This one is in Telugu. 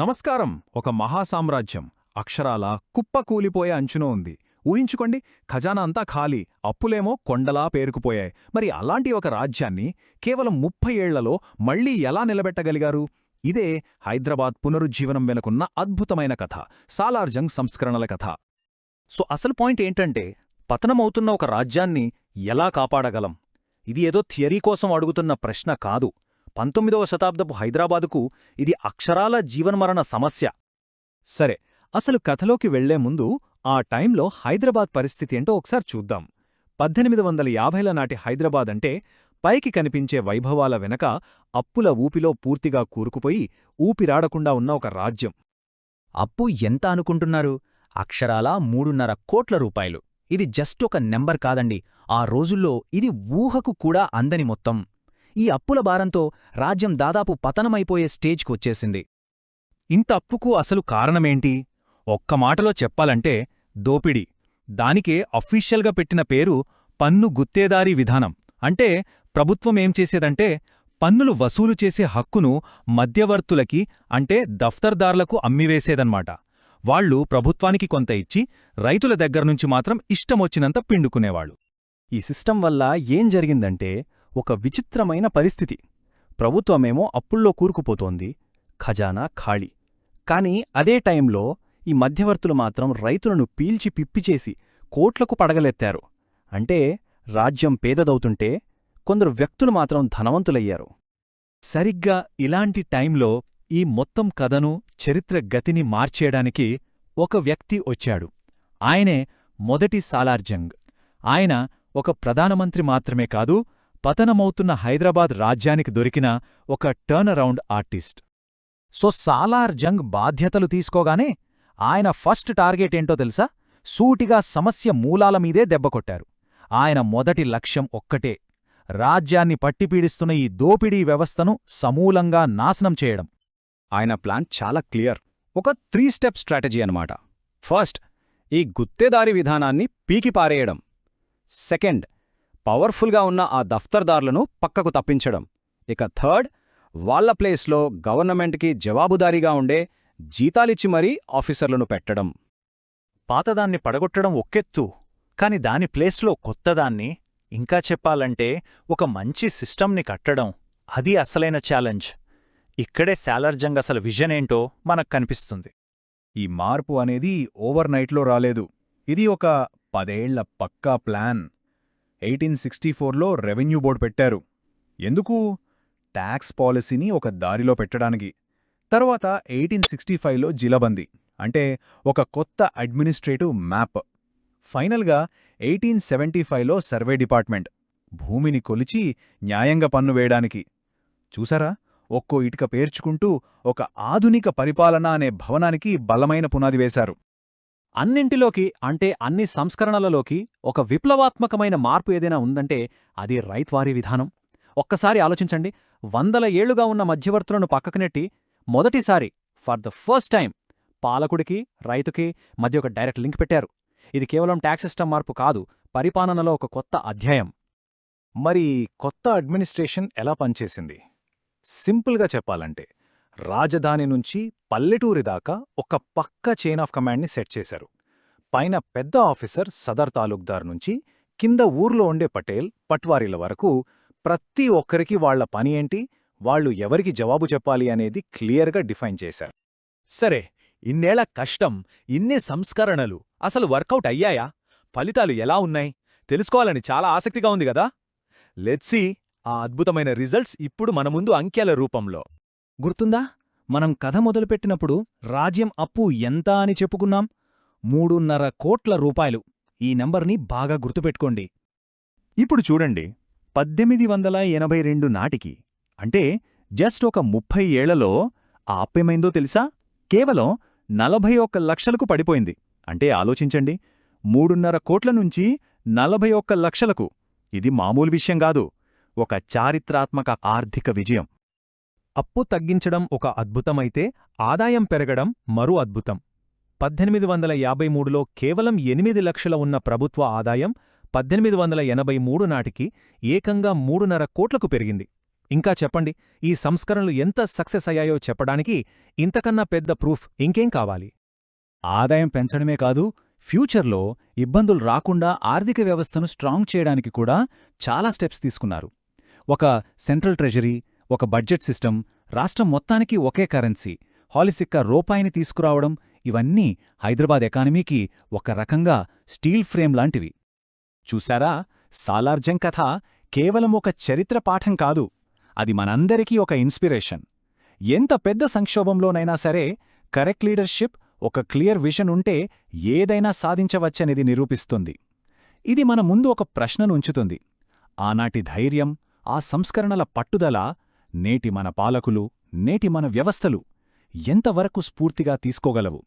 నమస్కారం. ఒక మహాసామ్రాజ్యం. అక్షరాల కుప్ప కూలిపోయే అంచునో ఉంది. ఊహించుకోండి ఖజానా అంతా ఖాళీ. అప్పులేమో కొండలా పేరుకుపోయాయి. మరి అలాంటి ఒక రాజ్యాన్ని కేవలం ముప్పై ఏళ్ళలో మళ్ళీ ఎలా నిలబెట్టగలిగారు? ఇదే హైదరాబాద్ పునరుజ్జీవనం వెనుకున్న అద్భుతమైన కథ. సాలార్జంగ్ సంస్కరణల కథ. సో అసలు పాయింట్ ఏంటంటే పతనమవుతున్న ఒక రాజ్యాన్ని ఎలా కాపాడగలం? ఇది ఏదో థియరీ కోసం అడుగుతున్న ప్రశ్న కాదు. పంతొమ్మిదవ శతాబ్దపు హైదరాబాదుకు ఇది అక్షరాల జీవన్మరణ సమస్య. సరే అసలు కథలోకి వెళ్ళే ముందు ఆ టైంలో హైదరాబాద్ పరిస్థితి ఏంటో ఒకసారి చూద్దాం. పద్దెనిమిది వందల యాభైల నాటి హైదరాబాద్ అంటే పైకి కనిపించే వైభవాల వెనక అప్పుల ఊపిలో పూర్తిగా కూరుకుపోయి ఊపిరాడకుండా ఉన్న ఒక రాజ్యం. అప్పు ఎంత అనుకుంటున్నారు? అక్షరాలా మూడున్నర కోట్ల రూపాయలు. ఇది జస్ట్ ఒక నెంబర్ కాదండి. ఆ రోజుల్లో ఇది ఊహకు కూడా అందని మొత్తం. ఈ అప్పుల భారంతో రాజ్యం దాదాపు పతనమైపోయే స్టేజ్కొచ్చేసింది ఇంత అప్పుకు అసలు కారణమేంటి? ఒక్క మాటలో చెప్పాలంటే దోపిడీ. దానికే అఫీషియల్గా పెట్టిన పేరు పన్ను గుత్తేదారీ విధానం. అంటే ప్రభుత్వమేం చేసేదంటే పన్నులు వసూలు చేసే హక్కును మధ్యవర్తులకి అంటే దఫ్తర్దార్లకు అమ్మివేసేదన్మాట వాళ్ళు ప్రభుత్వానికి కొంత ఇచ్చి రైతుల దగ్గర్నుంచి మాత్రం ఇష్టమొచ్చినంత పిండుకునేవాళ్ళు ఈ సిస్టం వల్ల ఏం జరిగిందంటే ఒక విచిత్రమైన పరిస్థితి. ప్రభుత్వమేమో అప్పుల్లో కూరుకుపోతోంది ఖజానా ఖాళీ. కాని అదే టైంలో ఈ మధ్యవర్తులు మాత్రం రైతులను పీల్చి పిప్పిచేసి కోట్లకు పడగలెత్తారు. అంటే రాజ్యం పేదదవుతుంటే కొందరు వ్యక్తులు మాత్రం ధనవంతులయ్యారు. సరిగ్గా ఇలాంటి టైంలో ఈ మొత్తం కథను చరిత్ర గతిని మార్చేయడానికి ఒక వ్యక్తి వచ్చాడు. ఆయనే మొదటి సాలార్జంగ్. ఆయన ఒక ప్రధానమంత్రి మాత్రమే కాదు పతనమవుతున్న హైదరాబాద్ రాజ్యానికి దొరికిన ఒక turnaround artist so Salar Jung బాధ్యతలు తీసుకోగానే ఆయన ఫస్ట్ టార్గెట్ ఏంటో తెలుసా? సూటిగా సమస్య మూలాల మీదే దెబ్బకొట్టారు ఆయన మొదటి లక్ష్యం ఒక్కటే రాజ్యాన్ని పట్టిపీడిస్తున్న ఈ దోపిడీ వ్యవస్థను సమూలంగా నాశనం చేయడం. ఆయన ప్లాన్ చాలా క్లియర్ ఒక త్రీ స్టెప్ స్ట్రాటజీ అనమాట ఫస్ట్ ఈ గుత్తేదారి విధానాన్ని పీకిపారేయడం సెకండ్ పవర్ఫుల్గా ఉన్న ఆ దఫ్తర్దారులను పక్కకు తప్పించడం. ఇక థర్డ్ వాళ్ళ ప్లేస్లో గవర్నమెంట్కి జవాబుదారీగా ఉండే జీతాలిచ్చి మరీ ఆఫీసర్లను పెట్టడం. పాతదాన్ని పడగొట్టడం ఒక్కెత్తు కాని దాని ప్లేస్లో కొత్తదాన్ని ఇంకా చెప్పాలంటే ఒక మంచి సిస్టమ్ని కట్టడం అది అసలైన ఛాలెంజ్. ఇక్కడే శాలర్జంగ్ అసలు విజన్ ఏంటో మనకు కనిపిస్తుంది. ఈ మార్పు అనేది ఓవర్ నైట్లో రాలేదు. ఇది ఒక పదేళ్ళ పక్కా ప్లాన్. ఎయిటీన్ సిక్స్టీ ఫోర్లో రెవెన్యూ బోర్డు పెట్టారు. ఎందుకు? ట్యాక్స్ పాలసీని ఒక దారిలో పెట్టడానికి. తర్వాత ఎయిటీన్ సిక్స్టీ ఫైవ్లో జిలబంది అంటే ఒక కొత్త అడ్మినిస్ట్రేటివ్ మ్యాప్. ఫైనల్గా ఎయిటీన్ సెవెంటీ ఫైవ్లో సర్వే డిపార్ట్మెంట్ భూమిని కొలిచి న్యాయంగా పన్ను వేయడానికి. చూసారా? ఒక్కో ఇటుక పేర్చుకుంటూ ఒక ఆధునిక పరిపాలన అనే భవనానికి బలమైన పునాది వేశారు. అన్నింటిలోకి అంటే అన్ని సంస్కరణలలోకి ఒక విప్లవాత్మకమైన మార్పు ఏదైనా ఉందంటే అది రైత్వారీ విధానం. ఒక్కసారి ఆలోచించండి. వందల ఏళ్ళుగా ఉన్న మధ్యవర్తులను పక్కకునెట్టి మొదటిసారి ఫర్ ద ఫస్ట్ టైం పాలకుడికి రైతుకి మధ్య ఒక డైరెక్ట్ లింక్ పెట్టారు. ఇది కేవలం ట్యాక్స్ సిస్టమ్ మార్పు కాదు పరిపాలనలో ఒక కొత్త అధ్యాయం. మరి కొత్త అడ్మినిస్ట్రేషన్ ఎలా పనిచేసింది? సింపుల్గా చెప్పాలంటే రాజధాని నుంచి పల్లెటూరి దాకా ఒక పక్క చైన్ ఆఫ్ కమాండ్ని సెట్ చేశారు. పైన పెద్ద ఆఫీసర్ సదర్ తాలూక్దార్ నుంచి కింద ఊర్లో ఉండే పటేల్ పట్వారీల వరకు ప్రతి ఒక్కరికి వాళ్ళ పని ఏంటి వాళ్ళు ఎవరికి జవాబు చెప్పాలి అనేది క్లియర్గా డిఫైన్ చేశారు. సరే ఇన్నేళ్ళ కష్టం ఇన్నే సంస్కరణలు అసలు వర్కౌట్ అయ్యాయా? ఫలితాలు ఎలా ఉన్నాయి? తెలుసుకోవాలని చాలా ఆసక్తిగా ఉంది గదా లెట్సీ ఆ అద్భుతమైన రిజల్ట్స్ ఇప్పుడు మన ముందు అంకెల రూపంలో. గుర్తుందా? మనం కథ మొదలుపెట్టినప్పుడు రాజ్యం అప్పు ఎంత అని చెప్పుకున్నాం? మూడున్నర కోట్ల రూపాయలు. ఈ నంబర్ని బాగా గుర్తుపెట్టుకోండి. ఇప్పుడు చూడండి. పద్దెనిమిది వందల ఎనభై రెండు నాటికి. అంటే జస్ట్ ఒక ముప్పై ఏళ్ళలో ఆ అప్పేమైందో తెలుసా? కేవలం నలభై ఒక్క లక్షలకు పడిపోయింది. అంటే ఆలోచించండి. మూడున్నర కోట్ల నుంచి నలభై ఒక్క లక్షలకు. ఇది మామూలు విషయం కాదు. ఒక చారిత్రాత్మక ఆర్థిక విజయం. అప్పు తగ్గించడం ఒక అద్భుతమైతే ఆదాయం పెరగడం మరో అద్భుతం. పద్దెనిమిది వందల యాభై మూడులో కేవలం ఎనిమిది లక్షల ఉన్న ప్రభుత్వ ఆదాయం పద్దెనిమిది వందల ఎనభై మూడు నాటికి ఏకంగా మూడున్నర కోట్లకు పెరిగింది. ఇంకా చెప్పండి ఈ సంస్కరణలు ఎంత సక్సెస్ అయ్యాయో చెప్పడానికి ఇంతకన్నా పెద్ద ప్రూఫ్ ఇంకేం కావాలి? ఆదాయం పెంచడమే కాదు ఫ్యూచర్లో ఇబ్బందులు రాకుండా ఆర్థిక వ్యవస్థను స్ట్రాంగ్ చేయడానికి కూడా చాలా స్టెప్స్ తీసుకున్నారు. ఒక సెంట్రల్ ట్రెజరీ ఒక బడ్జెట్ సిస్టమ్ రాష్ట్రం మొత్తానికి ఒకే కరెన్సీ హాలిసిక్క రూపాయిని తీసుకురావడం ఇవన్నీ హైదరాబాద్ ఎకానమీకి ఒక రకంగా స్టీల్ ఫ్రేమ్ లాంటివి. చూశారా? సాలార్జంగ్ కథ కేవలం ఒక చరిత్ర పాఠం కాదు అది మనందరికీ ఒక ఇన్స్పిరేషన్. ఎంత పెద్ద సంక్షోభంలోనైనా సరే కరెక్ట్ లీడర్షిప్ ఒక క్లియర్ విషన్ ఉంటే ఏదైనా సాధించవచ్చనిది నిరూపిస్తుంది. ఇది మన ముందు ఒక ప్రశ్నను ఉంచుతుంది. ఆనాటి ధైర్యం ఆ సంస్కరణల పట్టుదల నేటి మన పాలకులు నేటి మన వ్యవస్థలు ఎంతవరకు స్ఫూర్తిగా తీసుకోగలవు?